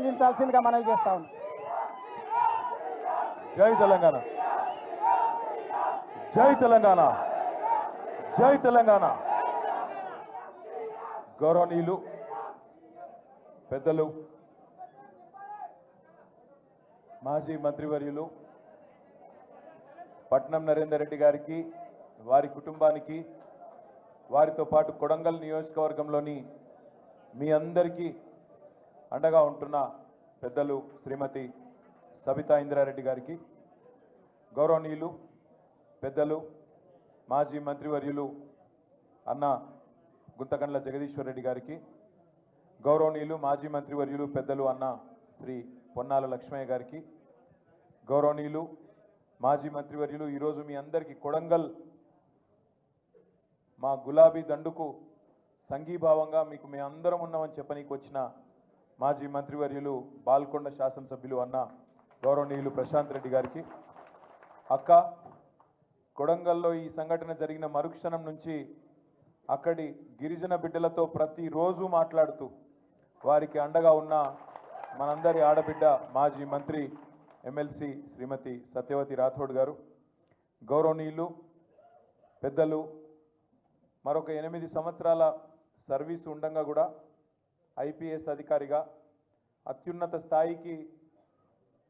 అందించాల్సిందిగా మనవి చేస్తా ఉన్నాం. జై తెలంగాణ. జై తెలంగాణ. జై తెలంగాణ. గౌరవనీయులు పెద్దలు మాజీ మంత్రివర్యులు పట్నం నరేందర్ రెడ్డి గారికి వారి కుటుంబానికి వారితో పాటు కొడంగల్ నియోజకవర్గంలోని మీ అందరికీ అండగా ఉంటున్న పెద్దలు శ్రీమతి సబితా ఇంద్రారెడ్డి గారికి గౌరవనీయులు పెద్దలు మాజీ మంత్రివర్యులు అన్న గుంతకండ్ల జగదీశ్వర్ రెడ్డి గారికి గౌరవనీయులు మాజీ మంత్రివర్యులు పెద్దలు అన్న శ్రీ పొన్నాల లక్ష్మయ్య గారికి గౌరవనీయులు మాజీ మంత్రివర్యులు ఈరోజు మీ అందరికీ కొడంగల్ మా గులాబీ దండుకు సంఘీభావంగా మీకు మేము అందరం ఉన్నామని చెప్పనీకి వచ్చిన మాజీ మంత్రివర్యులు బాల్కొండ శాసనసభ్యులు అన్న గౌరవనీయులు ప్రశాంత్ రెడ్డి గారికి. అక్క కొడంగల్లో ఈ సంఘటన జరిగిన మరుక్షణం నుంచి అక్కడి గిరిజన బిడ్డలతో ప్రతిరోజు మాట్లాడుతూ వారికి అండగా ఉన్న మనందరి ఆడబిడ్డ మాజీ మంత్రి ఎమ్మెల్సీ శ్రీమతి సత్యవతి రాథోడ్ గారు గౌరవనీయులు పెద్దలు మరొక ఎనిమిది సంవత్సరాల సర్వీస్ ఉండంగా కూడా ఐపీఎస్ అధికారిగా అత్యున్నత స్థాయికి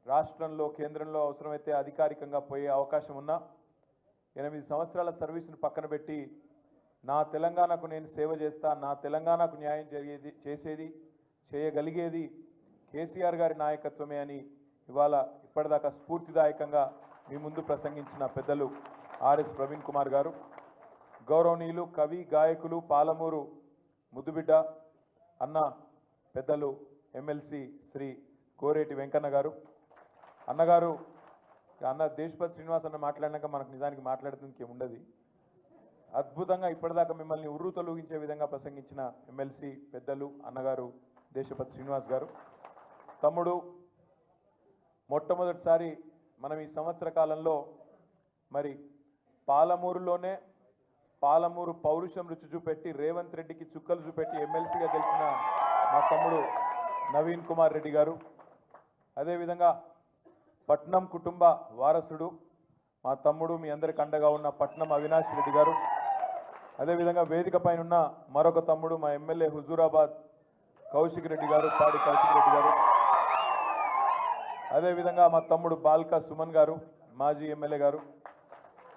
రాష్ట్రంలో కేంద్రంలో అవసరమైతే అధికారికంగా పోయే అవకాశం ఉన్నా ఎనిమిది సంవత్సరాల సర్వీస్ను పక్కన పెట్టి నా తెలంగాణకు నేను సేవ చేస్తా నా తెలంగాణకు న్యాయం జరిగేది చేసేది చేయగలిగేది కేసీఆర్ గారి నాయకత్వమే అని ఇవాళ ఇప్పటిదాకా స్ఫూర్తిదాయకంగా మీ ముందు ప్రసంగించిన పెద్దలు ఆర్ఎస్ ప్రవీణ్ కుమార్ గారు. గౌరవనీయులు కవి గాయకులు పాలమూరు ముద్దుబిడ్డ అన్న పెద్దలు ఎమ్మెల్సీ శ్రీ కోరేటి వెంకన్న గారు. అన్నగారు అన్న దేశపతి శ్రీనివాస్ అన్న మాట్లాడినాక మనకు నిజానికి మాట్లాడుతుంది ఉండదు అద్భుతంగా ఇప్పటిదాకా మిమ్మల్ని ఉర్రు తొలగించే విధంగా ప్రసంగించిన ఎమ్మెల్సీ పెద్దలు అన్నగారు దేశపతి శ్రీనివాస్ గారు. తమ్ముడు మొట్టమొదటిసారి మనం ఈ సంవత్సర కాలంలో మరి పాలమూరులోనే పాలమూరు పౌరుషం రుచి చూపెట్టి రేవంత్ రెడ్డికి చుక్కలు చూపెట్టి ఎమ్మెల్సీగా గెలిచిన మా తమ్ముడు నవీన్ కుమార్ రెడ్డి గారు. అదేవిధంగా పట్నం కుటుంబ వారసుడు మా తమ్ముడు మీ అందరికి అండగా ఉన్న పట్నం అవినాష్ రెడ్డి గారు. అదేవిధంగా వేదిక పైన ఉన్న మరొక తమ్ముడు మా ఎమ్మెల్యే హుజూరాబాద్ కౌశిక్ రెడ్డి గారు పాడి కౌశిక్ రెడ్డి గారు. అదేవిధంగా మా తమ్ముడు బాల్కా సుమన్ గారు మాజీ ఎమ్మెల్యే గారు.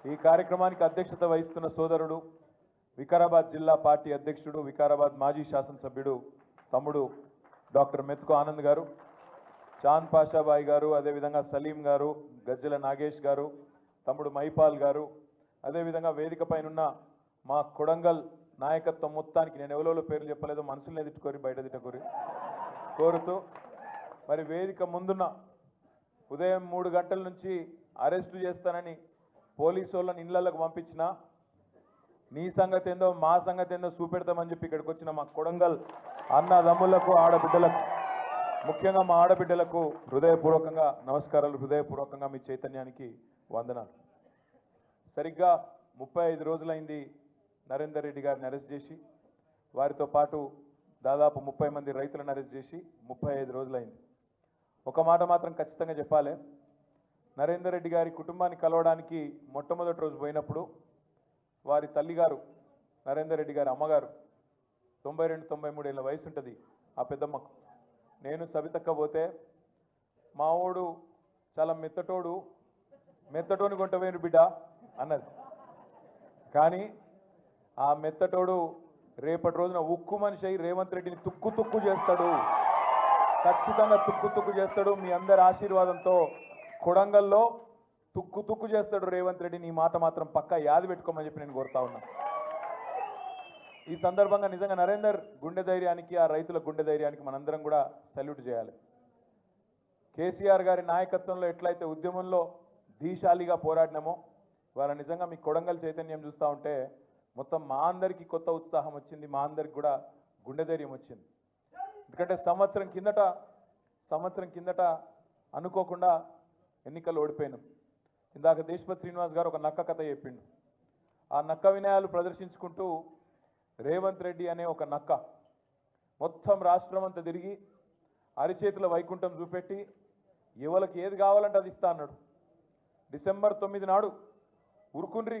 ఈ కార్యక్రమానికి అధ్యక్షత వహిస్తున్న సోదరుడు వికారాబాద్ జిల్లా పార్టీ అధ్యక్షుడు వికారాబాద్ మాజీ శాసనసభ్యుడు తమ్ముడు డాక్టర్ మెతుకు ఆనంద్ గారు చాంద్ పాషాబాయ్ గారు అదేవిధంగా సలీం గారు గజ్జల నాగేష్ గారు తమ్ముడు మైపాల్ గారు అదేవిధంగా వేదిక పైనున్న మా కొడంగల్ నాయకత్వం మొత్తానికి నేను ఎవరో పేర్లు చెప్పలేదు మనసులనే తిట్టుకొని బయట తిట్టుకోరి కోరుతూ మరి వేదిక ముందున్న ఉదయం మూడు గంటల నుంచి అరెస్టు చేస్తానని పోలీసు వాళ్ళని ఇళ్ళకు పంపించిన నీ సంగతి ఏందో మా సంగతి ఏందో చూపెడతామని చెప్పి ఇక్కడికి వచ్చిన మా కొడంగల్ అన్నదమ్ములకు ఆడబిడ్డలకు ముఖ్యంగా మా ఆడబిడ్డలకు హృదయపూర్వకంగా నమస్కారాలు హృదయపూర్వకంగా మీ చైతన్యానికి వందనాలు. సరిగ్గా ముప్పై ఐదు రోజులైంది నరేందర్ రెడ్డి గారిని అరెస్ట్ చేసి వారితో పాటు దాదాపు ముప్పై మంది రైతులను అరెస్ట్ చేసి ముప్పై ఐదు రోజులైంది. ఒక మాట మాత్రం ఖచ్చితంగా చెప్పాలి. నరేందర్ రెడ్డి గారి కుటుంబాన్ని కలవడానికి మొట్టమొదటి రోజు పోయినప్పుడు వారి తల్లిగారు నరేందర్ రెడ్డి గారి అమ్మగారు తొంభై రెండు తొంభై మూడేళ్ళ వయసు ఉంటుంది ఆ పెద్దమ్మకు. నేను సవితక్క పోతే ఓడు చాలా మెత్తటోడు మెత్తటోని కొంటవేను బిడ్డ అన్నది. కానీ ఆ మెత్తటోడు రేపటి రోజున ఉక్కు మనిషి అయి రేవంత్ రెడ్డిని తుక్కు తుక్కు చేస్తాడు. ఖచ్చితంగా తుక్కు తుక్కు చేస్తాడు మీ అందరి ఆశీర్వాదంతో కొడంగల్లో తుక్కు తుక్కు చేస్తాడు రేవంత్ రెడ్డి నీ మాట మాత్రం పక్కా యాది పెట్టుకోమని చెప్పి నేను కోరుతా ఉన్నా. ఈ సందర్భంగా నిజంగా నరేందర్ గుండె ధైర్యానికి ఆ రైతుల గుండె ధైర్యానికి మనందరం కూడా సల్యూట్ చేయాలి. కేసీఆర్ గారి నాయకత్వంలో ఎట్లయితే ఉద్యమంలో దీశాలిగా పోరాడినామో వాళ్ళ నిజంగా మీ కొడంగల్ చైతన్యం చూస్తూ ఉంటే మొత్తం మా అందరికీ కొత్త ఉత్సాహం వచ్చింది మా అందరికి కూడా గుండె ధైర్యం వచ్చింది. ఎందుకంటే సంవత్సరం కిందట సంవత్సరం కిందట అనుకోకుండా ఎన్నికలు ఓడిపోయినాం. ఇందాక దేశపతి శ్రీనివాస్ గారు ఒక నక్క కథ చెప్పిండు. ఆ నక్క వినయాలు ప్రదర్శించుకుంటూ రేవంత్ రెడ్డి అనే ఒక నక్క మొత్తం రాష్ట్రం అంతా తిరిగి అరిచేతుల వైకుంఠం చూపెట్టి ఎవరికి ఏది కావాలంటే అది ఇస్తా అన్నాడు. డిసెంబర్ తొమ్మిది నాడు ఉరుకుండ్రి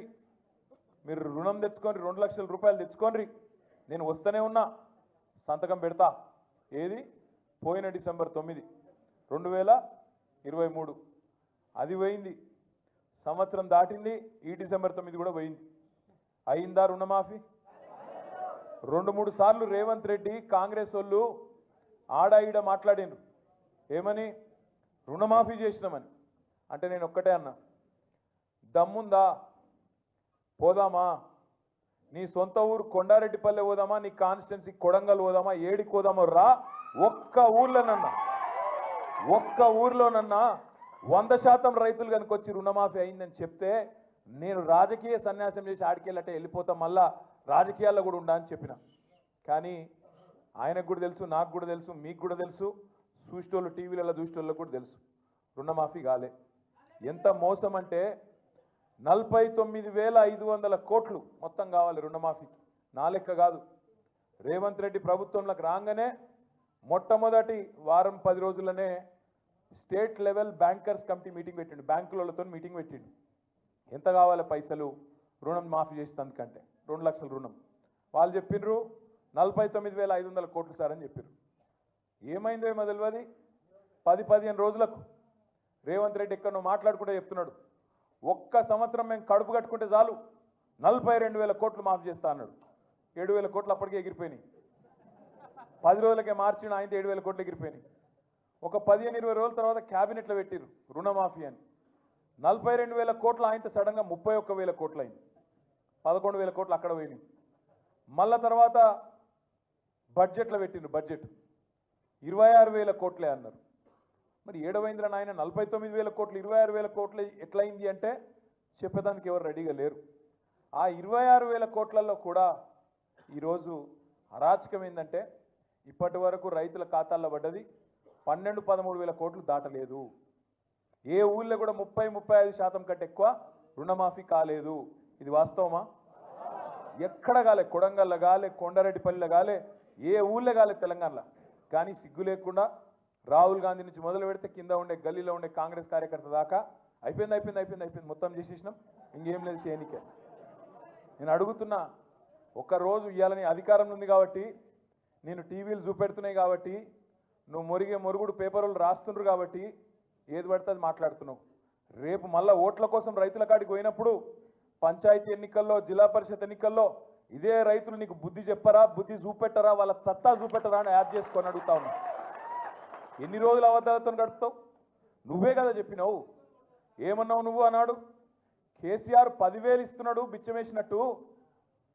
మీరు రుణం తెచ్చుకొని రెండు లక్షల రూపాయలు తెచ్చుకోండి నేను వస్తూనే ఉన్నా సంతకం పెడతా. ఏది? పోయిన డిసెంబర్ తొమ్మిది రెండు వేల ఇరవై మూడు. అది పోయింది. సంవత్సరం దాటింది ఈ డిసెంబర్ తొమ్మిది కూడా పోయింది. అయిందా రుణమాఫీ? రెండు మూడు సార్లు రేవంత్ రెడ్డి కాంగ్రెస్ వాళ్ళు ఆడ ఈడ మాట్లాడిండ్రు. ఏమని? రుణమాఫీ చేసినామని. అంటే నేను ఒక్కటే అన్నా. దమ్ముందా? పోదామా? నీ సొంత ఊరు కొండారెడ్డిపల్లె పోదామా? నీ కాన్స్టిట్యున్సీ కొడంగల్ పోదామా? ఏడికి పోదామో రా. ఒక్క ఊర్లోనన్నా. ఒక్క ఊర్లోనన్నా వంద శాతం రైతులు కనుక వచ్చి రుణమాఫీ అయిందని చెప్తే నేను రాజకీయ సన్యాసం చేసి ఆడికెళ్ళటే వెళ్ళిపోతాం మళ్ళా రాజకీయాల్లో కూడా ఉండా అని చెప్పిన. కానీ ఆయనకు కూడా తెలుసు నాకు కూడా తెలుసు మీకు కూడా తెలుసు చూసేటోళ్ళు టీవీలలో చూసేటోళ్ళకు కూడా తెలుసు. రుణమాఫీ కాలే. ఎంత మోసం అంటే నలభై తొమ్మిది వేల ఐదు వందల కోట్లు మొత్తం కావాలి రుణమాఫీకి. నా లెక్క కాదు. రేవంత్ రెడ్డి ప్రభుత్వంలోకి రాగానే మొట్టమొదటి వారం పది రోజుల్లోనే state level bankers committee meeting పెట్టిండు బ్యాంకులతో మీటింగ్ పెట్టిండు. ఎంత కావాలి పైసలు? రుణం మాఫీ చేసినందుకంటే రెండు లక్షల రుణం. వాళ్ళు చెప్పిండ్రు నలభై తొమ్మిది వేల ఐదు వందల కోట్లు సార్ అని చెప్పారు ఏమైందో ఏమో తెలియదు పది పదిహేను రోజులకు రేవంత్ రెడ్డి ఎక్కడో మాట్లాడుకుంటే చెప్తున్నాడు. ఒక్క సంవత్సరం మేము కడుపు కట్టుకుంటే చాలు నలభై రెండు వేల కోట్లు మాఫీ చేస్తా అన్నాడు. ఏడు వేల కోట్లు అప్పటికే ఎగిరిపోయినాయి. పది రోజులకే మార్చిన ఆయనతో ఏడు వేల కోట్లు ఎగిరిపోయినాయి. ఒక పదిహేను ఇరవై రోజుల తర్వాత క్యాబినెట్లో పెట్టిరు రుణమాఫీ అని. నలభై రెండు వేల కోట్లు ఆయనతో సడన్గా ముప్పై ఒక్క వేల కోట్లు అయింది పదకొండు వేల కోట్లు అక్కడ పోయినాయి. మళ్ళా తర్వాత బడ్జెట్లో పెట్టిండ్రు బడ్జెట్. ఇరవై ఆరు వేల కోట్లే అన్నారు. మరి ఏడవైంద్ర నాయన నలభై తొమ్మిది వేల కోట్లు ఇరవై ఆరు వేల కోట్లు ఎట్లయింది అంటే చెప్పేదానికి ఎవరు రెడీగా లేరు. ఆ ఇరవై ఆరు వేల కోట్లలో కూడా ఈరోజు అరాచకం ఏంటంటే ఇప్పటి వరకు రైతుల ఖాతాల్లో పడ్డది పన్నెండు పదమూడు వేల కోట్లు దాటలేదు. ఏ ఊళ్ళో కూడా ముప్పై ముప్పై ఐదు శాతం కంటే ఎక్కువ రుణమాఫీ కాలేదు. ఇది వాస్తవమా? ఎక్కడ కాలే? కొడంగల్లో కాలే కొండారెడ్డిపల్లిలో కాలే ఏ ఊళ్ళో కాలే తెలంగాణలో. కానీ సిగ్గు లేకుండా రాహుల్ గాంధీ నుంచి మొదలు పెడితే కింద ఉండే గల్లీలో ఉండే కాంగ్రెస్ కార్యకర్త దాకా అయిపోయింది అయిపోయింది అయిపోయింది అయిపోయింది. మొత్తం చేసేసినాం. ఇంకేం లేదు చేయనికే. నేను అడుగుతున్నా ఒక్క రోజు ఇవ్వాలని అధికారం ఉంది కాబట్టి నేను టీవీలు చూపెడుతున్నాయి కాబట్టి నువ్వు మొరిగే మురుగుడు పేపర్లు రాస్తుండ్రు కాబట్టి ఏది పడితే అది మాట్లాడుతున్నావు. రేపు మళ్ళీ ఓట్ల కోసం రైతుల కాడికి పోయినప్పుడు పంచాయతీ ఎన్నికల్లో జిల్లా పరిషత్ ఎన్నికల్లో ఇదే రైతులు నీకు బుద్ధి చెప్పరా బుద్ధి చూపెట్టరా వాళ్ళ తత్తా చూపెట్టరా అని యాడ్ చేసుకొని అడుగుతా ఉన్నా. ఎన్ని రోజులు అబద్ధాలతో గడుపుతావు? నువ్వే కదా చెప్పినావు. ఏమన్నావు నువ్వు అన్నాడు? కేసీఆర్ పదివేలు ఇస్తున్నాడు బిచ్చమేసినట్టు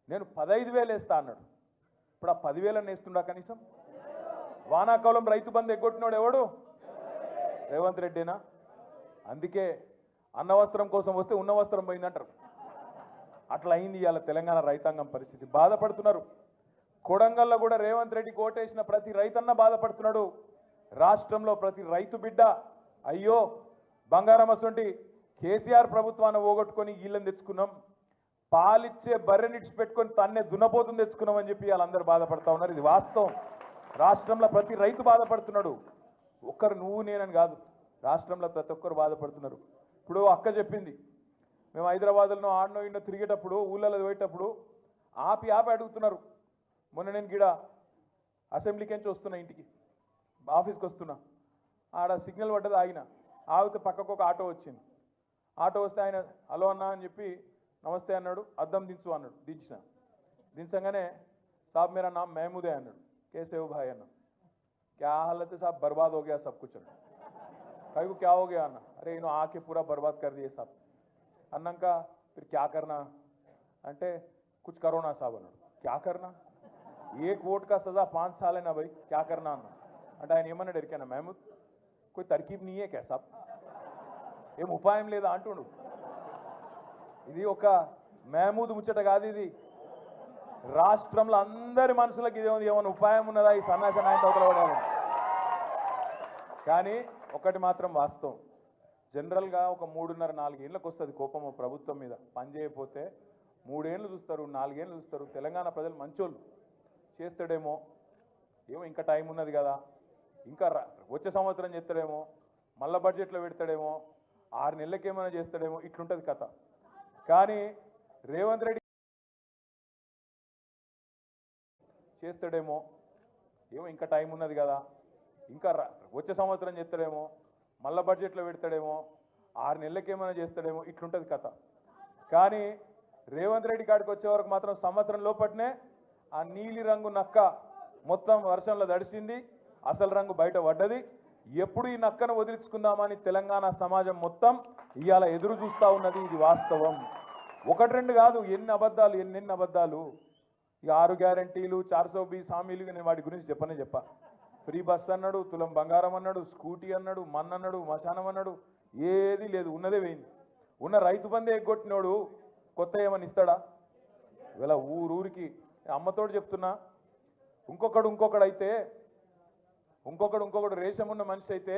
నేను పదహైదు వేలు వేస్తా అన్నాడు. ఇప్పుడు ఆ పదివేలను వేస్తుండా కనీసం? వానాకాలం రైతు బంధు ఎగ్గొట్టినాడు ఎవడు? రేవంత్ రెడ్డినా? అందుకే అన్న వస్త్రం కోసం వస్తే ఉన్న వస్త్రం పోయిందంటారు. అట్లా అయింది ఇవాళ తెలంగాణ రైతాంగం పరిస్థితి. బాధపడుతున్నారు. కొడంగల్లో కూడా రేవంత్ రెడ్డి కోటేసిన ప్రతి రైతన్న బాధపడుతున్నాడు. రాష్ట్రంలో ప్రతి రైతు బిడ్డ అయ్యో బంగారం అసంటి కేసీఆర్ ప్రభుత్వాన్ని పోగొట్టుకొని వీళ్ళని తెచ్చుకున్నాం. పాలిచ్చే బర్రెని పెట్టుకొని తన్నే దున్నపోతుంది తెచ్చుకున్నామని చెప్పి వాళ్ళందరూ బాధపడతా ఉన్నారు. ఇది వాస్తవం. రాష్ట్రంలో ప్రతి రైతు బాధపడుతున్నాడు. ఒక్కరు నువ్వు నేనని కాదు. రాష్ట్రంలో ప్రతి ఒక్కరు బాధపడుతున్నారు. ఇప్పుడు అక్క చెప్పింది. మేము హైదరాబాద్లో ఆడనో ఇండో తిరిగేటప్పుడు ఊళ్ళలో పోయేటప్పుడు ఆపి ఆపి అడుగుతున్నారు. మొన్న నేను గిడ అసెంబ్లీకి నుంచి వస్తున్నా ఇంటికి. ఆఫీస్కి వస్తున్నా. ఆడ సిగ్నల్ పడ్డది ఆగిన. ఆగితే పక్కకు ఒక ఆటో వచ్చింది. ఆటో వస్తే ఆయన హలో అన్నా అని చెప్పి నమస్తే అన్నాడు. అద్దం దించు అన్నాడు. దించిన. దించగానే సాబ్ మేరా నామ్ మహమూదే అన్నాడు. కేసేవ్ భాయ్ అన్న क्या हालत है साहब बर्बाद हो गया सब कुछ कहीं को क्या हो गया अन्न अरे इन्हों आके पूरा बर्बाद कर दिए सब అన్నాక फिर क्या करना అంటే कुछ करो ना साहब అన్నాడు क्या करना एक वोट का सजा पाँच साल है ना भाई क्या करना అన్న అంటే ఆయన ఏమన్నాడు ఎరికానా మహమూద్ कोई तरकीब नहीं है क्या साहब ఏం ఉపాయం లేదా అంటుండు ఇది ఒక మహమూద్ ముచ్చట కాదు ఇది రాష్ట్రంలో అందరి మనసులకు ఇది ఉంది. ఏమైనా ఉపాయం ఉన్నదా? ఈ సన్నాసి నాయన పడాలని కానీ ఒకటి మాత్రం వాస్తవం. జనరల్గా ఒక మూడున్నర నాలుగేళ్ళకి వస్తుంది కోపం ప్రభుత్వం మీద. పని చేయకపోతే మూడేళ్ళు చూస్తారు నాలుగేళ్ళు చూస్తారు. తెలంగాణ ప్రజలు మంచోళ్ళు. చేస్తాడేమో. ఏమో ఇంకా టైం ఉన్నది కదా. ఇంకా వచ్చే సంవత్సరం చేస్తాడేమో. మళ్ళా బడ్జెట్లో పెడతాడేమో. ఆరు నెలలకేమైనా చేస్తాడేమో. ఇట్లుంటుంది కథ. కానీ రేవంత్ రెడ్డి చేస్తాడేమో? ఏమో ఇంకా టైం ఉన్నది కదా. ఇంకా వచ్చే సంవత్సరం చేస్తాడేమో? మళ్ళా బడ్జెట్లో పెడతాడేమో? ఆరు నెలలకేమైనా చేస్తాడేమో? ఇట్లుంటుంది కథ. కానీ రేవంత్ రెడ్డి కాడికి వచ్చే వరకు మాత్రం సంవత్సరం లోపట్నే ఆ నీలి రంగు నక్క మొత్తం వర్షంలో దడిసింది అసలు రంగు బయట పడ్డది. ఎప్పుడు ఈ నక్కను వదిలించుకుందామని తెలంగాణ సమాజం మొత్తం ఇవాళ ఎదురు చూస్తా ఉన్నది. ఇది వాస్తవం. ఒకటి రెండు కాదు ఎన్ని అబద్ధాలు ఎన్నెన్ని అబద్ధాలు. ఇక ఆరు గ్యారంటీలు చార్సో బీస్ హామీలు నేను వాటి గురించి చెప్పనే చెప్పా. ఫ్రీ బస్ అన్నాడు తులం బంగారం అన్నాడు స్కూటీ అన్నాడు మన్ అన్నాడు మశానం అన్నాడు ఏది లేదు ఉన్నదే పోయింది. ఉన్న రైతు బందే ఎగ్గొట్టినోడు కొత్త ఏమని ఇస్తాడా? ఇవాళ ఊరూరికి అమ్మతోడు చెప్తున్నా. ఇంకొకడు ఇంకొకడు అయితే ఇంకొకడు ఇంకొకడు రేషం ఉన్న మనిషి అయితే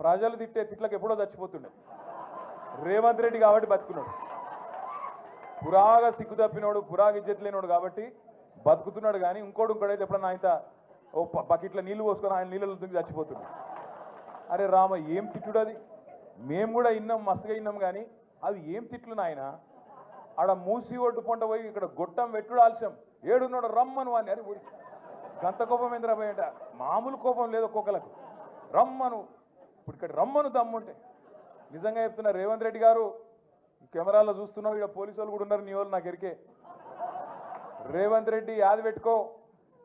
ప్రజలు తిట్టే తిట్లకు ఎప్పుడో చచ్చిపోతుండే. రేవంత్ రెడ్డి కాబట్టి బతుకున్నాడు పురాగా సిగ్గు తప్పినోడు పురాగా ఇజ్జత్ లేనోడు కాబట్టి బతుకుతున్నాడు కానీ ఇంకోటి ఇంకోడైతే ఎప్పుడన్నా ఆయన ఓ బకెట్లో నీళ్ళు పోసుకొని ఆయన నీళ్ళలో దుంగి చచ్చిపోతున్నాడు అరే రామ ఏం తిట్టుడు అది మేము కూడా ఇన్నాం మస్తుగా ఇన్నాం కానీ అది ఏం తిట్లు నాయన? ఆడ మూసి ఒడ్డు పొంట పోయి ఇక్కడ గొట్టం పెట్టుడు ఆలస్యం. ఏడున్నాడు రమ్మను అని అరే పోయి గంత కోపం ఎందుకు పోయేట మామూలు కోపం లేదు ఒక్కొక్కలకు రమ్మను. ఇప్పుడు ఇక్కడ రమ్మను దమ్ముంటే నిజంగా చెప్తున్నా రేవంత్ రెడ్డి గారు కెమెరాలో చూస్తున్నావు ఇక్కడ పోలీసు వాళ్ళు కూడా ఉన్నారు నీ వాళ్ళు నాకు ఎరికే. రేవంత్ రెడ్డి యాది పెట్టుకో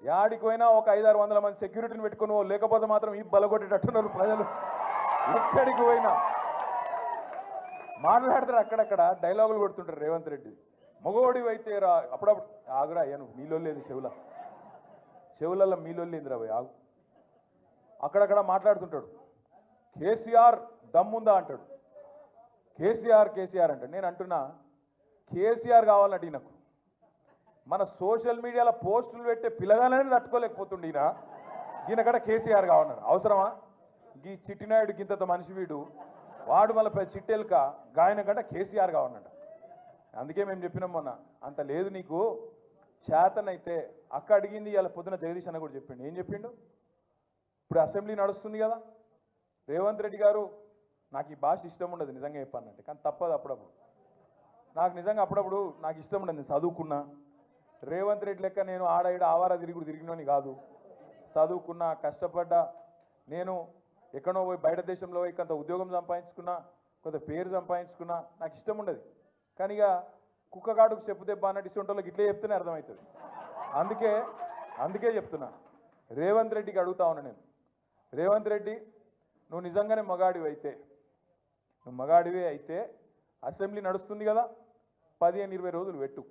యాడికి పోయినా ఒక ఐదారు వందల మంది సెక్యూరిటీని పెట్టుకుని లేకపోతే మాత్రం ఈ బలగొట్టేటట్టున్నారు ప్రజలు. ఎక్కడికి పోయినా. మాట్లాడతారు అక్కడక్కడ డైలాగులు కొడుతుంటారు రేవంత్ రెడ్డి. మగోడి అయితే రా అప్పుడప్పుడు ఆగురా అయ్యాను మీలో లేదు చెవుల. చెవులలో మీలో లేదు రా ఆగు. అక్కడక్కడ మాట్లాడుతుంటాడు. కేసీఆర్ దమ్ముందా అంటాడు. కేసీఆర్ కేసీఆర్ అంటే నేను అంటున్నా కేసీఆర్ కావాలని అడిగినకు మన సోషల్ మీడియాలో పోస్టులు పెట్టే పిల్లగానే తట్టుకోలేకపోతుండే ఈయన. ఈయన కేసీఆర్ కావాలన్నారు. అవసరమా? ఈ చిట్టినాయుడు గింత మనిషి వీడు. వాడు మళ్ళీ పెద్ద చిట్టెలుక గాయన కంటే కేసీఆర్ కావాలన్నాడు. అందుకే మేము చెప్పినాం మొన్న అంత లేదు నీకు చేతనైతే అక్క అడిగింది ఇలా పొద్దున జగదీష్ అన్న కూడా చెప్పిండు. ఏం చెప్పిండు? ఇప్పుడు అసెంబ్లీ నడుస్తుంది కదా. రేవంత్ రెడ్డి గారు నాకు ఈ భాష ఇష్టం ఉండదు నిజంగా చెప్పానంటే కానీ తప్పదు అప్పుడప్పుడు. నాకు నిజంగా అప్పుడప్పుడు నాకు ఇష్టం ఉండదు నేను చదువుకున్నా. రేవంత్ రెడ్డి లెక్క నేను ఆడ ఈడ ఆవారా తిరుగుడు తిరిగినని కాదు. చదువుకున్నా కష్టపడ్డా నేను ఎక్కడో పోయి బయట దేశంలో పోయి కొంత ఉద్యోగం సంపాదించుకున్నా కొంత పేరు సంపాదించుకున్నా నాకు ఇష్టం ఉండదు. కానీ ఇక కుక్కగాడుకు చెప్పు దెబ్బ అన్నట్టు ఇస్తుంటోళ్ళకి ఇట్లే చెప్తేనే అర్థమవుతుంది. అందుకే అందుకే చెప్తున్నా. రేవంత్ రెడ్డికి అడుగుతా ఉన్నా నేను. రేవంత్ రెడ్డి నువ్వు నిజంగానే మగాడివి అయితే మగాడివే అయితే అసెంబ్లీ నడుస్తుంది కదా పదిహేను ఇరవై రోజులు పెట్టు.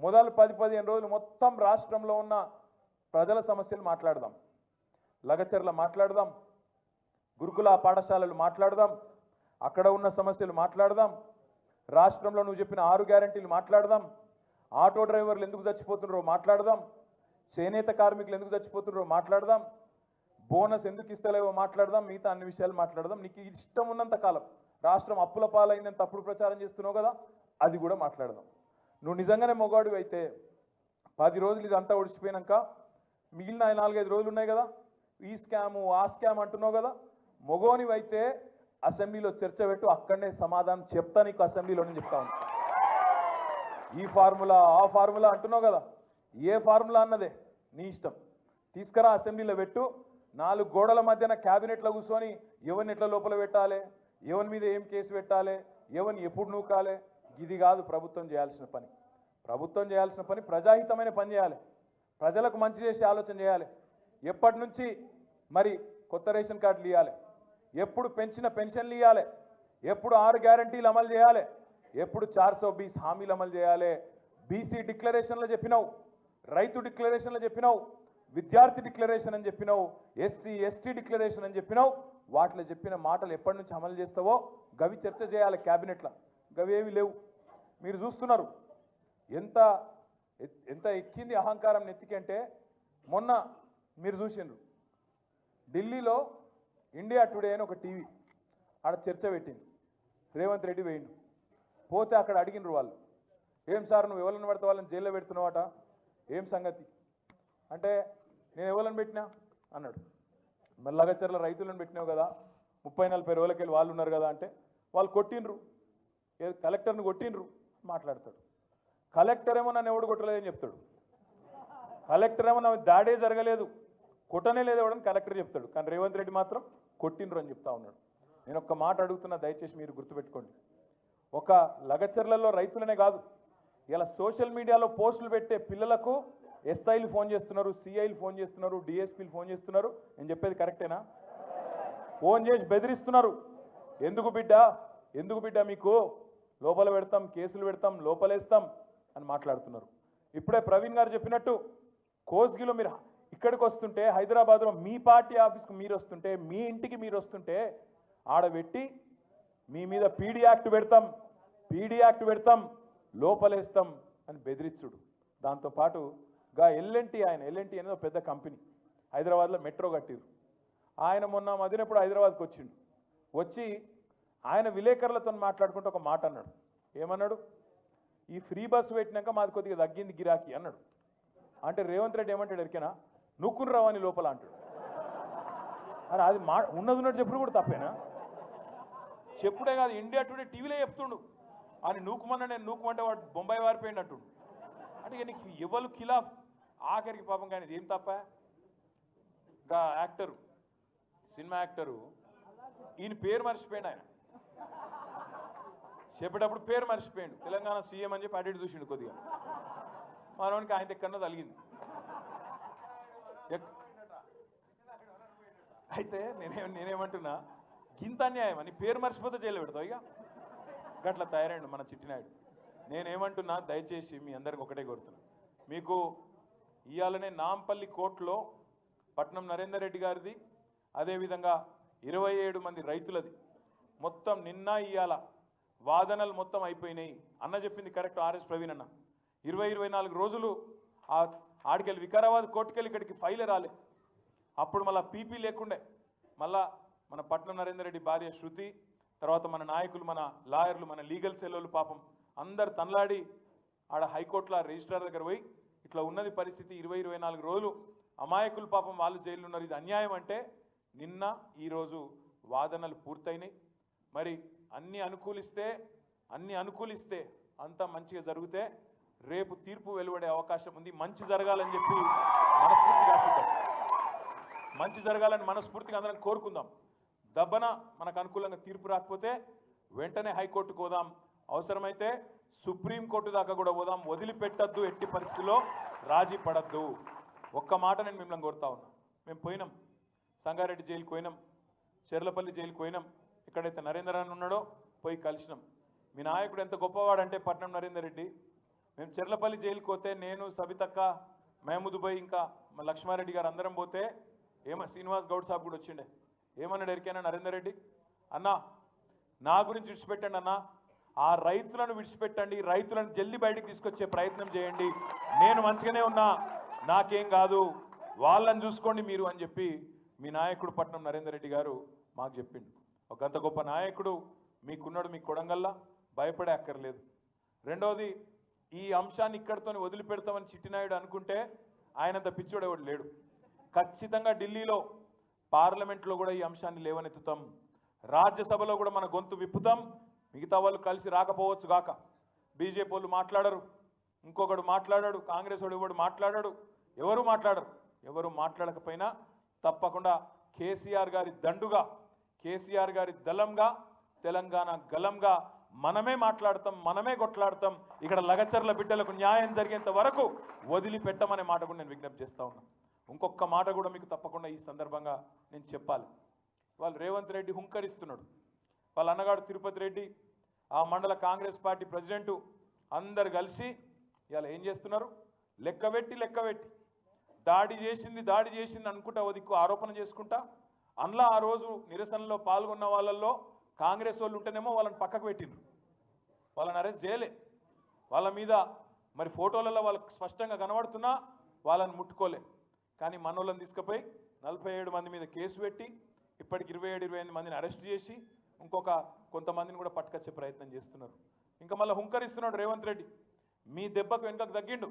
మొదలు పది పదిహేను రోజులు మొత్తం రాష్ట్రంలో ఉన్న ప్రజల సమస్యలు మాట్లాడదాం. లగచర్ల మాట్లాడదాం. గురుకుల పాఠశాలలు మాట్లాడదాం. అక్కడ ఉన్న సమస్యలు మాట్లాడదాం. రాష్ట్రంలో నువ్వు చెప్పిన ఆరు గ్యారంటీలు మాట్లాడదాం. ఆటో డ్రైవర్లు ఎందుకు చచ్చిపోతున్నారో మాట్లాడదాం. చేనేత కార్మికులు ఎందుకు చచ్చిపోతున్నారో మాట్లాడదాం. బోనస్ ఎందుకు ఇస్తలేవో మాట్లాడదాం మిగతా అన్ని విషయాలు మాట్లాడదాం. నీకు ఇష్టం ఉన్నంత కాలం రాష్ట్రం అప్పుల పాలైందని తప్పుడు ప్రచారం చేస్తున్నావు కదా అది కూడా మాట్లాడదాం. నువ్వు నిజంగానే మొగాడివి అయితే పది రోజులు ఇదంతా ఒడిచిపోయినాక మిగిలిన నాలుగైదు రోజులు ఉన్నాయి కదా ఈ స్కాము ఆ స్కామ్ అంటున్నావు కదా మొగోనివైతే అసెంబ్లీలో చర్చ పెట్టు అక్కడనే సమాధానం చెప్తా నీకు అసెంబ్లీలోనే చెప్తా ఉంటా ఈ ఫార్ములా ఆ ఫార్ములా అంటున్నావు కదా ఏ ఫార్ములా అన్నదే నీ ఇష్టం. తీసుకురా అసెంబ్లీలో పెట్టు నాలుగు గోడల మధ్యన క్యాబినెట్లో కూర్చొని ఎవరిని ఎట్లా లోపల పెట్టాలి? ఎవరి మీద ఏం కేసు పెట్టాలి? ఎవరిని ఎప్పుడు నూకాలి? ఇది కాదు ప్రభుత్వం చేయాల్సిన పని. ప్రభుత్వం చేయాల్సిన పని ప్రజాహితమైన పని చేయాలి. ప్రజలకు మంచి చేసే ఆలోచన చేయాలి. ఎప్పటి నుంచి? మరి కొత్త రేషన్ కార్డులు ఇవ్వాలి ఎప్పుడు పెంచిన పెన్షన్లు ఇవ్వాలి ఎప్పుడు ఆరు గ్యారంటీలు అమలు చేయాలి. ఎప్పుడు చార్సో బీస్ హామీలు అమలు చేయాలి. బీసీ డిక్లరేషన్లో చెప్పినావు. రైతు డిక్లరేషన్లో చెప్పినావు. విద్యార్థి డిక్లరేషన్ అని చెప్పినావు ఎస్సీ ఎస్టీ డిక్లరేషన్ అని చెప్పినావు వాటిలో చెప్పిన మాటలు ఎప్పటి నుంచి అమలు చేస్తావో గవి చర్చ చేయాలి క్యాబినెట్లో. గవి ఏవి లేవు. మీరు చూస్తున్నారు. ఎంత ఎంత ఎక్కింది అహంకారం నెత్తికంటే మొన్న మీరు చూసిండ్రు. ఢిల్లీలో ఇండియా టుడే అని ఒక టీవీ ఆడ చర్చ పెట్టింది. రేవంత్ రెడ్డి వేయండు పోతే అక్కడ అడిగినరు వాళ్ళు. ఏం సార్ నువ్వు ఎవరిని పడితే వాళ్ళని జైల్లో పెడుతున్నావాట? ఏం సంగతి? అంటే నేను ఎవరిని పెట్టినా? అన్నాడు. మరి లగచర్ల రైతులను పెట్టినావు కదా ముప్పై నలభై రోజులకి వెళ్ళి వాళ్ళు ఉన్నారు కదా అంటే వాళ్ళు కొట్టిండ్రు. ఏదో కలెక్టర్ని కొట్టిండ్రు మాట్లాడతాడు. కలెక్టర్ ఏమో నన్ను ఎవడు కొట్టలేదని చెప్తాడు. కలెక్టర్ ఏమో నా దాడే జరగలేదు కొట్టనే లేదు ఎవడని కలెక్టర్ చెప్తాడు. కానీ రేవంత్ రెడ్డి మాత్రం కొట్టిండ్రు అని చెప్తా ఉన్నాడు. నేను ఒక్క మాట అడుగుతున్నా దయచేసి మీరు గుర్తుపెట్టుకోండి. ఒక లగచర్లలో రైతులనే కాదు ఇలా సోషల్ మీడియాలో పోస్టులు పెట్టే పిల్లలకు ఎస్ఐలు ఫోన్ చేస్తున్నారు సిఐలు ఫోన్ చేస్తున్నారు డిఎస్పీలు ఫోన్ చేస్తున్నారు. నేను చెప్పేది కరెక్టేనా? ఫోన్ చేసి బెదిరిస్తున్నారు. ఎందుకు బిడ్డ? ఎందుకు బిడ్డ మీకు? లోపల పెడతాం కేసులు పెడతాం లోపలేస్తాం అని మాట్లాడుతున్నారు. ఇప్పుడే ప్రవీణ్ గారు చెప్పినట్టు కోస్గిలో మీరు ఇక్కడికి వస్తుంటే హైదరాబాద్లో మీ పార్టీ ఆఫీస్కి మీరు వస్తుంటే మీ ఇంటికి మీరు వస్తుంటే ఆడబెట్టి మీ మీద పీడీ యాక్ట్ పెడతాం పీడీ యాక్ట్ పెడతాం లోపలేస్తాం అని బెదిరించుడు దాంతోపాటు గా ఎల్ఎన్టీ ఆయన ఎల్ఎన్టీ అనేది ఒక పెద్ద కంపెనీ. హైదరాబాద్లో మెట్రో కట్టిరు ఆయన మొన్న మదినప్పుడు హైదరాబాద్కి వచ్చిండు. వచ్చి ఆయన విలేకరులతో మాట్లాడుకుంటూ ఒక మాట అన్నాడు. ఏమన్నాడు? ఈ ఫ్రీ బస్సు పెట్టినాక మాది కొద్దిగా తగ్గింది గిరాకీ అన్నాడు. అంటే రేవంత్ రెడ్డి ఏమంటాడు ఎరికేనా? నుక్కుని రావని లోపల అంటాడు. అరే అది మా ఉన్నది ఉన్నట్టు చెప్పుడు కూడా తప్పేనా? చెప్పుడే కాదు ఇండియా టుడే టీవీలో చెప్తుండు. అని నూకుమన్నా నేను నూకుమంటే వాడు బొంబాయి వారిపోయింది అంటుండు. అంటే నీకు ఎవరు ఖిలాఫ్ ఆఖరికి పాపం కానీ ఏం తప్ప? యాక్టరు సినిమా యాక్టరు ఈయన పేరు మర్చిపోయాడు ఆయన. చెప్పేటప్పుడు పేరు మర్చిపోయాడు. తెలంగాణ సీఎం అని చెప్పి అడిగి చూసిండు కొద్దిగా. మనోనికి ఆయన ఎక్కడో తలిగింది అయితే నేనే నేనేమంటున్నా గింత అన్యాయం అని పేరు మర్చిపోతే జైలు పెడతావు ఇక. గట్ల తయారైండు మన చిట్టినాయుడు. నేనేమంటున్నా దయచేసి మీ అందరికి ఒకటే కోరుతున్నా. మీకు ఇవాళనే నాంపల్లి కోర్టులో పట్నం నరేందర్ రెడ్డి గారిది అదేవిధంగా ఇరవై ఏడు మంది రైతులది. మొత్తం నిన్న ఇవాళ వాదనలు మొత్తం అయిపోయినాయి. అన్న చెప్పింది కరెక్ట్ ఆర్ఎస్ ప్రవీణ్ అన్న. ఇరవై ఇరవై నాలుగు రోజులు ఆ ఆడికెళ్ళి వికారాబాద్ కోర్టుకెళ్ళి ఇక్కడికి ఫైలే రాలే. అప్పుడు మళ్ళీ పీపీ లేకుండే. మళ్ళా మన పట్నం నరేందర్ రెడ్డి భార్య శృతి తర్వాత మన నాయకులు మన లాయర్లు మన లీగల్ సెల్లోలు పాపం అందరు తనలాడి ఆడ హైకోర్టులో రిజిస్ట్రార్ దగ్గర పోయి ఇట్లా ఉన్నది పరిస్థితి ఇరవై ఇరవై నాలుగు రోజులు. అమాయకులు పాపం వాళ్ళు జైల్లో ఉన్నారు. ఇది అన్యాయం అంటే నిన్న ఈరోజు వాదనలు పూర్తయినాయి. మరి అన్ని అనుకూలిస్తే అన్ని అనుకూలిస్తే అంతా మంచిగా జరిగితే రేపు తీర్పు వెలువడే అవకాశం ఉంది. మంచి జరగాలని చెప్పి మనస్ఫూర్తిగా ఆశిద్దాం. మంచి జరగాలని మనస్ఫూర్తిగా అందరం కోరుకుందాం. దబ్బన మనకు అనుకూలంగా తీర్పు రాకపోతే వెంటనే హైకోర్టుకు పోదాం. అవసరమైతే సుప్రీంకోర్టు దాకా కూడా పోదాం. వదిలిపెట్టద్దు ఎట్టి పరిస్థితుల్లో రాజీ పడద్దు. ఒక్క మాట నేను మిమ్మల్ని కోరుతా ఉన్నా. మేము పోయినాం. సంగారెడ్డి జైలుకి పోయినాం. చెర్లపల్లి జైలుకి పోయినాం. ఎక్కడైతే నరేంద్ర అని ఉన్నాడో పోయి కలిసినాం. మీ నాయకుడు ఎంత గొప్పవాడంటే పట్నం నరేందర్ రెడ్డి. మేము చెర్లపల్లి జైలుకి పోతే నేను సబితక్క మహమూద్ ఇంకా మా లక్ష్మారెడ్డి గారు అందరం పోతే ఏమ శ్రీనివాస్ గౌడ్ సాబ్ కూడా వచ్చిండే. ఏమన్నాడు ఎరికైనా నరేందర్ రెడ్డి? అన్నా నా గురించి విడిచిపెట్టండి అన్నా. ఆ రైతులను విడిచిపెట్టండి రైతులను జల్దీ బయటికి తీసుకొచ్చే ప్రయత్నం చేయండి. నేను మంచిగానే ఉన్నా నాకేం కాదు వాళ్ళని చూసుకోండి మీరు అని చెప్పి మీ నాయకుడు పట్నం నరేందర్ రెడ్డి గారు మాకు చెప్పిండు. ఒక అంత గొప్ప నాయకుడు మీకున్నాడు మీ కొడంగల్లా భయపడే అక్కర్లేదు. రెండవది ఈ అంశాన్ని ఇక్కడితో వదిలిపెడతామని చిట్టినాయుడు అనుకుంటే ఆయనంత పిచ్చోడేవాడు లేడు. ఖచ్చితంగా ఢిల్లీలో పార్లమెంట్లో కూడా ఈ అంశాన్ని లేవనెత్తుతాం. రాజ్యసభలో కూడా మన గొంతు విప్పుతాం. మిగతా వాళ్ళు కలిసి రాకపోవచ్చు గాక. బీజేపీ వాళ్ళు మాట్లాడరు. ఇంకొకడు మాట్లాడాడు కాంగ్రెస్ వాడు ఎవడు మాట్లాడాడు? ఎవరు మాట్లాడరు? ఎవరు మాట్లాడకపోయినా తప్పకుండా కేసీఆర్ గారి దండుగా కేసీఆర్ గారి దళంగా తెలంగాణ గలంగా మనమే మాట్లాడతాం మనమే కొట్లాడతాం. ఇక్కడ లగచర్ల బిడ్డలకు న్యాయం జరిగేంత వరకు వదిలిపెట్టమనే మాట కూడా నేను విజ్ఞప్తి చేస్తా ఉన్నా. ఇంకొక మాట కూడా మీకు తప్పకుండా ఈ సందర్భంగా నేను చెప్పాలి. వాళ్ళు రేవంత్ రెడ్డి హుంకరిస్తున్నాడు. వాళ్ళ అన్నగాడు తిరుపతి రెడ్డి ఆ మండల కాంగ్రెస్ పార్టీ ప్రెసిడెంటు అందరు కలిసి ఇవాళ ఏం చేస్తున్నారు? లెక్కబెట్టి లెక్కబెట్టి దాడి చేసింది దాడి చేసింది అనుకుంటా ఓ దిక్కు ఆరోపణ చేసుకుంటా. అందులో ఆ రోజు నిరసనలో పాల్గొన్న వాళ్ళల్లో కాంగ్రెస్ వాళ్ళు ఉంటేనేమో వాళ్ళని పక్కకు పెట్టిండ్రు. వాళ్ళని అరెస్ట్ చేయలే. వాళ్ళ మీద మరి ఫోటోలలో వాళ్ళకి స్పష్టంగా కనబడుతున్నా వాళ్ళని ముట్టుకోలే. కానీ మనోళ్ళని తీసుకుపోయి నలభై ఏడు మంది మీద కేసు పెట్టి ఇప్పటికి ఇరవై ఏడు ఇరవై ఎనిమిది మందిని అరెస్ట్ చేసి ఇంకొక కొంతమందిని కూడా పట్టుకొచ్చే ప్రయత్నం చేస్తున్నారు. ఇంకా మళ్ళీ హుంకరిస్తున్నాడు రేవంత్ రెడ్డి. మీ దెబ్బకు వెనుకకు తగ్గిండు.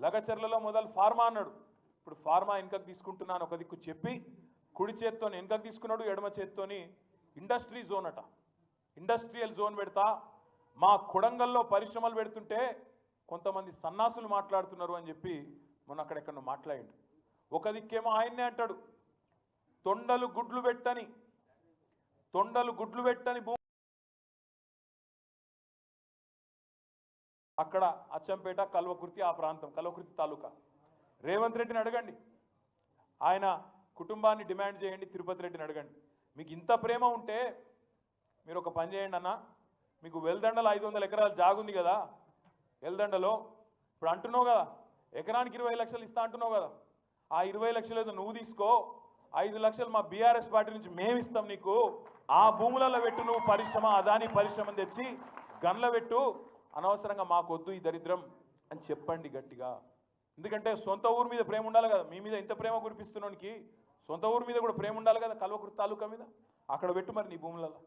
లగచర్లలో మొదలు ఫార్మా అన్నాడు. ఇప్పుడు ఫార్మా వెనుకకు తీసుకుంటున్నాను ఒక దిక్కు చెప్పి కుడి చేత్తోని వెనకకు తీసుకున్నాడు ఎడమ చేత్తోని ఇండస్ట్రీ జోన్ అట. ఇండస్ట్రియల్ జోన్ పెడతా. మా కొడంగల్లో పరిశ్రమలు పెడుతుంటే కొంతమంది సన్నాసులు మాట్లాడుతున్నారు అని చెప్పి మొన్న అక్కడెక్కడ మాట్లాడిండు. ఒక దిక్కేమో ఆయన్నే అంటాడు. తొండలు గుడ్లు పెట్టని తొండలు గుడ్లు పెట్టని భూమి అక్కడ అచ్చంపేట కల్వకుర్తి ఆ ప్రాంతం కల్వకుర్తి తాలూకా. రేవంత్ రెడ్డిని అడగండి. ఆయన కుటుంబాన్ని డిమాండ్ చేయండి తిరుపతి రెడ్డిని అడగండి. మీకు ఇంత ప్రేమ ఉంటే మీరు ఒక పని చేయండి అన్న. మీకు వెల్దండలో ఐదు వందల ఎకరాలు జాగుంది కదా. వెల్దండలో ఇప్పుడు అంటున్నావు కదా ఎకరానికి ఇరవై లక్షలు ఇస్తా అంటున్నావు కదా. ఆ ఇరవై లక్షలు ఏదో నువ్వు తీసుకో ఐదు లక్షలు మా బీఆర్ఎస్ పార్టీ నుంచి మేము ఇస్తాం నీకు. ఆ భూములలో పెట్టు నువ్వు పరిశ్రమ అదాని పరిశ్రమ తెచ్చి గన్ల పెట్టు. అనవసరంగా మాకొద్దు ఈ దరిద్రం అని చెప్పండి గట్టిగా. ఎందుకంటే సొంత ఊరు మీద ప్రేమ ఉండాలి కదా. మీ మీద ఇంత ప్రేమ కురిపిస్తున్నోనికి సొంత ఊరు మీద కూడా ప్రేమ ఉండాలి కదా కల్వకుర్తి తాలూకా మీద? అక్కడ పెట్టు మరి నీ భూములలో.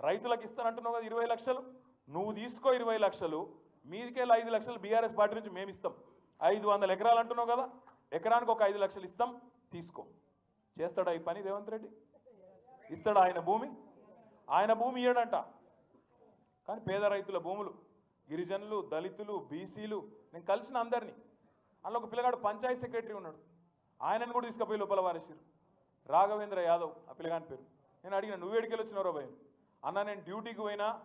రైతులకు ఇస్తానంటున్నావు కదా ఇరవై లక్షలు. నువ్వు తీసుకో ఇరవై లక్షలు. మీదికెళ్ళి ఐదు లక్షలు బీఆర్ఎస్ పార్టీ నుంచి మేము ఇస్తాం. ఐదు వందల ఎకరాలు అంటున్నావు కదా. ఎకరానికి ఒక ఐదు లక్షలు ఇస్తాం. తీసుకో. చేస్తాడా ఈ పని రేవంత్ రెడ్డి? ఇస్తాడు ఆయన భూమి. ఆయన భూమి ఇయ్యడంట. కానీ పేద రైతుల భూములు గిరిజనులు దళితులు బీసీలు నేను కలిసిన అందరినీ. అందులో ఒక పిల్లగాడు పంచాయత్ సెక్రటరీ ఉన్నాడు. ఆయనను కూడా తీసుకుపోయి లోపల వారేసారు రాఘవేంద్ర యాదవ్ ఆ పిల్లగాని పేరు. నేను అడిగిన నువ్వు ఎడికెళ్ళి వచ్చినారో భయం అన్న నేను డ్యూటీకి పోయినా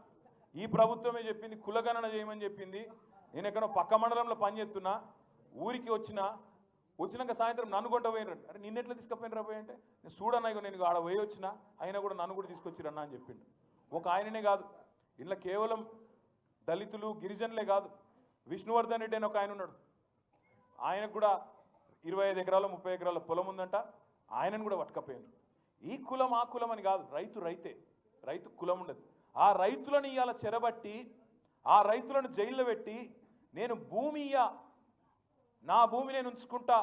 ఈ ప్రభుత్వమే చెప్పింది కులగణన చేయమని చెప్పింది. నేను ఎక్కడో పక్క మండలంలో పనిచేస్తున్నా ఊరికి వచ్చిన వచ్చినాక సాయంత్రం నన్ను కొంట పోయినారు అరే నిన్న ఎట్లా తీసుకుపోయినరా పోయి? అంటే నేను చూడన్నా నేను ఆడ పోయి వచ్చిన అయినా కూడా నన్ను కూడా తీసుకొచ్చిరన్నా అని చెప్పిండు. ఒక ఆయననే కాదు. ఇంట్లో కేవలం దళితులు గిరిజనులే కాదు. విష్ణువర్ధన్ రెడ్డి అని ఒక ఆయన ఉన్నాడు. ఆయనకు కూడా ఇరవై ఐదు ఎకరాల ముప్పై ఎకరాల పొలం ఉందంట. ఆయనను కూడా పట్టుకపోయాను ఈ కులం ఆ కులం అని కాదు. రైతు రైతే. రైతు కులం ఉండదు. ఆ రైతులను ఇవాళ చెరబట్టి ఆ రైతులను జైల్లో పెట్టి నేను భూమి నా భూమి నేను ఉంచుకుంటా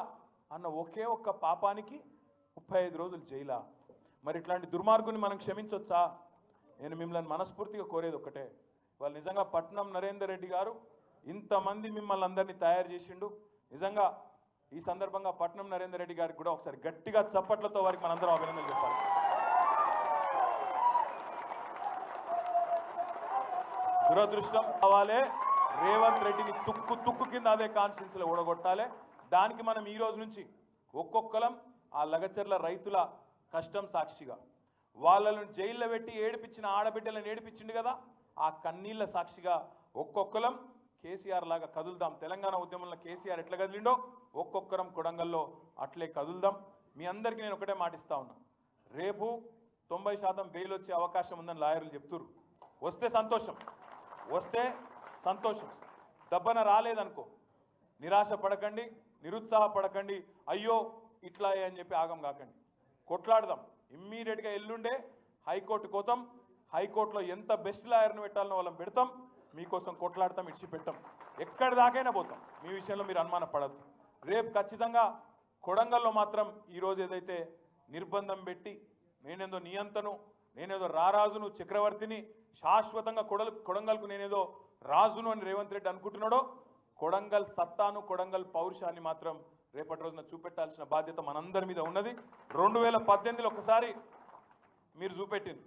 అన్న ఒకే ఒక్క పాపానికి ముప్పై ఐదు రోజులు జైలా. మరి ఇట్లాంటి దుర్మార్గుని మనం క్షమించవచ్చా నేను మిమ్మల్ని మనస్ఫూర్తిగా కోరేది ఒకటే వాళ్ళు నిజంగా పట్నం నరేందర్ రెడ్డి గారు ఇంతమంది మిమ్మల్ని అందరినీ తయారు చేసిండు. నిజంగా ఈ సందర్భంగా పట్నం నరేందర్ రెడ్డి గారికి కూడా ఒకసారి గట్టిగా చప్పట్లతో వారికి మనందరం అభినందనలు చెప్పాలి. దురదృష్టం కావాలే. రేవంత్ రెడ్డిని తుక్కు తుక్కు కింద అదే కాన్స్టిట్యున్సీలో ఓడగొట్టాలి దానికి మనం ఈ రోజు నుంచి ఒక్కొక్కలం ఆ లగచర్ల రైతుల కష్టం సాక్షిగా. వాళ్ళను జైల్లో పెట్టి ఏడిపించిన ఆడబిడ్డలను ఏడిపించిండు కదా ఆ కన్నీళ్ళ సాక్షిగా ఒక్కొక్కలం కేసీఆర్ లాగా కదులుదాం. తెలంగాణ ఉద్యమంలో కేసీఆర్ ఎట్లా కదిలిండో ఒక్కొక్కరం కొడంగల్లో అట్లే కదులుదాం. మీ అందరికీ నేను ఒకటే మాటిస్తా ఉన్నా. రేపు తొంభై శాతం బెయిల్ వచ్చే అవకాశం ఉందని లాయర్లు చెప్తున్నారు వస్తే సంతోషం. వస్తే సంతోషం. దబ్బన రాలేదనుకో. నిరాశ పడకండి నిరుత్సాహపడకండి. అయ్యో ఇట్లా అని చెప్పి ఆగం కాకండి. కొట్లాడదాం. ఇమ్మీడియట్గా ఎల్లుండే హైకోర్టు కోతాం. హైకోర్టులో ఎంత బెస్ట్ లాయర్ను పెట్టాలనో వాళ్ళని పెడతాం. మీకోసం కొట్లాడతాం ఇచ్చి పెట్టాం ఎక్కడి దాకైనా పోతాం. మీ విషయంలో మీరు అనుమాన పడద్దు. రేపు ఖచ్చితంగా కొడంగల్లో మాత్రం ఈరోజు ఏదైతే నిర్బంధం పెట్టి నేనేదో నియంతను నేనేదో రారాజును చక్రవర్తిని శాశ్వతంగా కొడలు కొడంగల్కు నేనేదో రాజును అని రేవంత్ రెడ్డి అనుకుంటున్నాడో కొడంగల్ సత్తాను కొడంగల్ పౌరుషాన్ని మాత్రం రేపటి రోజున చూపెట్టాల్సిన బాధ్యత మనందరి మీద ఉన్నది. రెండు వేల పద్దెనిమిదిలో ఒకసారి మీరు చూపెట్టింది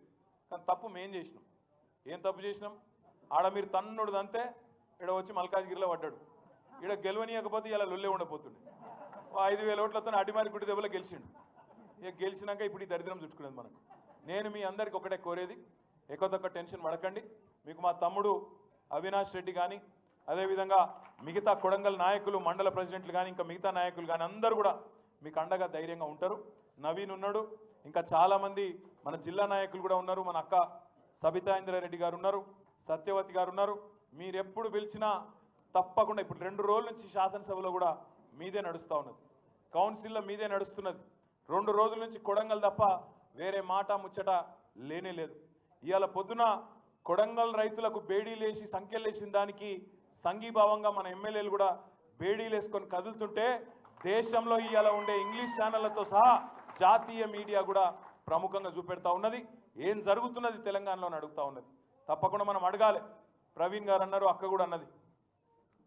కానీ తప్పు మేం చేసినాం. ఏం తప్పు చేసినాం? ఆడ మీరు తన్నుడు అంతే ఇక్కడ వచ్చి మల్కాజ్గిరిలో పడ్డాడు. ఈడ గెలవనీయకపోతే ఇలా లొల్లే ఉండపోతుండే ఓ ఐదు వేల ఓట్లతో అడిమారి గుడి దెబ్బలో గెలిచిండు. ఇక గెలిచినాక ఇప్పుడు ఈ దరిద్రం చుట్టుకునేది మనకు. నేను మీ అందరికి ఒకటే కోరేది ఎక్కువ తక్కువ టెన్షన్ పడకండి. మీకు మా తమ్ముడు అవినాష్ రెడ్డి కానీ అదేవిధంగా మిగతా కొడంగల్ నాయకులు మండల ప్రెసిడెంట్లు కానీ ఇంకా మిగతా నాయకులు కానీ అందరూ కూడా మీకు అండగా ధైర్యంగా ఉంటారు. నవీన్ ఉన్నాడు ఇంకా చాలామంది మన జిల్లా నాయకులు కూడా ఉన్నారు. మన అక్క సబితాంద్రారెడ్డి గారు ఉన్నారు సత్యవతి గారు ఉన్నారు. మీరెప్పుడు పిలిచినా తప్పకుండా ఇప్పుడు రెండు రోజుల నుంచి శాసనసభలో కూడా మీదే నడుస్తూ ఉన్నది. కౌన్సిల్లో మీదే నడుస్తున్నది. రెండు రోజుల నుంచి కొడంగల్ తప్ప వేరే మాట ముచ్చట లేనే లేదు. ఇవాళ పొద్దున కొడంగల్ రైతులకు బేడీలేసి సంఖ్యలేసిన దానికి సంఘీభావంగా మన ఎమ్మెల్యేలు కూడా బేడీలు వేసుకొని కదులుతుంటే దేశంలో ఇవాళ ఉండే ఇంగ్లీష్ ఛానళ్ళతో సహా జాతీయ మీడియా కూడా ప్రముఖంగా చూపెడతా ఉన్నది. ఏం జరుగుతున్నది తెలంగాణలో అడుగుతా ఉన్నది. తప్పకుండా మనం అడగాలి. ప్రవీణ్ గారు అన్నారు అక్క కూడా అన్నది.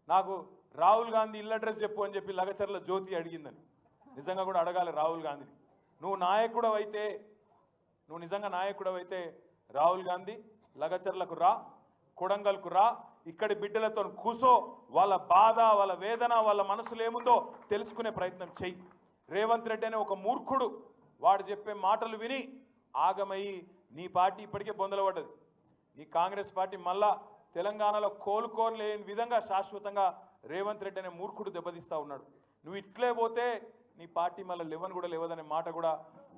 నాకు రాహుల్ గాంధీ ఇల్లు అడ్రస్ చెప్పు అని చెప్పి లగచర్ల జ్యోతి అడిగిందని. నిజంగా కూడా అడగాలి రాహుల్ గాంధీని. నువ్వు నాయకుడు అయితే నువ్వు నిజంగా నాయకుడు అయితే రాహుల్ గాంధీ లగచర్లకు రా కొడంగల్కు రా ఇక్కడి బిడ్డలతో కూసో వాళ్ళ బాధ వాళ్ళ వేదన వాళ్ళ మనసులో ఏముందో తెలుసుకునే ప్రయత్నం చెయ్యి. రేవంత్ రెడ్డి అనే ఒక మూర్ఖుడు వాడు చెప్పే మాటలు విని ఆగమయ్యి నీ పార్టీ ఇప్పటికే బొందలబడ్డది. నీ కాంగ్రెస్ పార్టీ మళ్ళా తెలంగాణలో కోలుకోలేని విధంగా శాశ్వతంగా రేవంత్ రెడ్డి అనే మూర్ఖుడు దెబ్బతీస్తా ఉన్నాడు. నువ్వు ఇట్లే పోతే నీ పార్టీ మళ్ళీ లెవెన్ కూడా లేవదనే మాట కూడా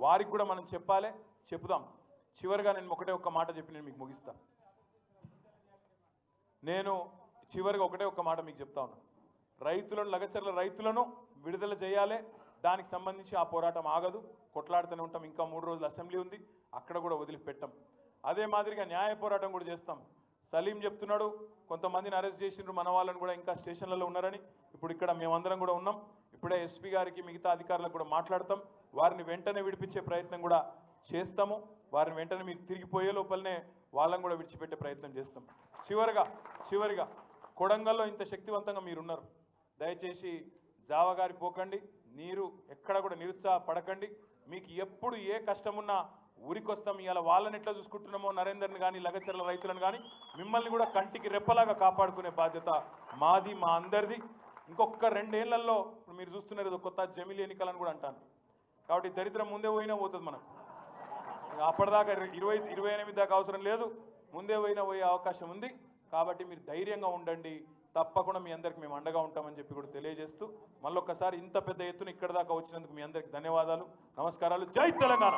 వారికి కూడా మనం చెప్పాలి చెప్పుదాం. చివరిగా నేను ఒకటే ఒక్క మాట చెప్పి నేను మీకు ముగిస్తా. నేను చివరిగా ఒకటే ఒక్క మాట మీకు చెప్తా ఉన్నా. రైతులను లగచర్ల రైతులను విడుదల చేయాలి. దానికి సంబంధించి ఆ పోరాటం ఆగదు. కొట్లాడుతూనే ఉంటాం. ఇంకా మూడు రోజులు అసెంబ్లీ ఉంది. అక్కడ కూడా వదిలిపెట్టాం. అదే మాదిరిగా న్యాయ పోరాటం కూడా చేస్తాం. సలీం చెప్తున్నాడు కొంతమందిని అరెస్ట్ చేసిండ్రు మన వాళ్ళని కూడా ఇంకా స్టేషన్లలో ఉన్నారని. ఇప్పుడు ఇక్కడ మేమందరం కూడా ఉన్నాం. ఇప్పుడే ఎస్పీ గారికి మిగతా అధికారులకు కూడా మాట్లాడతాం. వారిని వెంటనే విడిపించే ప్రయత్నం కూడా చేస్తాము. వారిని వెంటనే మీరు తిరిగిపోయే లోపలనే వాళ్ళని కూడా విడిచిపెట్టే ప్రయత్నం చేస్తాం. చివరిగా చివరిగా కొడంగల్లో ఇంత శక్తివంతంగా మీరున్నారు. దయచేసి జావగారి పోకండి. నీరు ఎక్కడ కూడా నిరుత్సాహపడకండి. మీకు ఎప్పుడు ఏ కష్టమున్నా ఊరికొస్తాం. ఇవాళ వాళ్ళని ఎట్లా చూసుకుంటున్నామో నరేందర్ని కానీ లగచర్ల రైతులను కానీ మిమ్మల్ని కూడా కంటికి రెప్పలాగా కాపాడుకునే బాధ్యత మాది మా అందరిది. ఇంకొక రెండేళ్ళలో ఇప్పుడు మీరు చూస్తున్నారు ఏదో కొత్త జమిలి ఎన్నికలని కూడా అంటాను. కాబట్టి దరిద్రం ముందే పోయినా పోతుంది మనకు. అప్పటిదాకా ఇరవై ఇరవై ఎనిమిది దాకా అవసరం లేదు. ముందే పోయినా పోయే అవకాశం ఉంది. కాబట్టి మీరు ధైర్యంగా ఉండండి. తప్పకుండా మీ అందరికి మేము అండగా ఉంటామని చెప్పి కూడా తెలియజేస్తూ మళ్ళొక్కసారి ఇంత పెద్ద ఎత్తున ఇక్కడ దాకా వచ్చినందుకు మీ అందరికి ధన్యవాదాలు నమస్కారాలు. జై తెలంగాణ!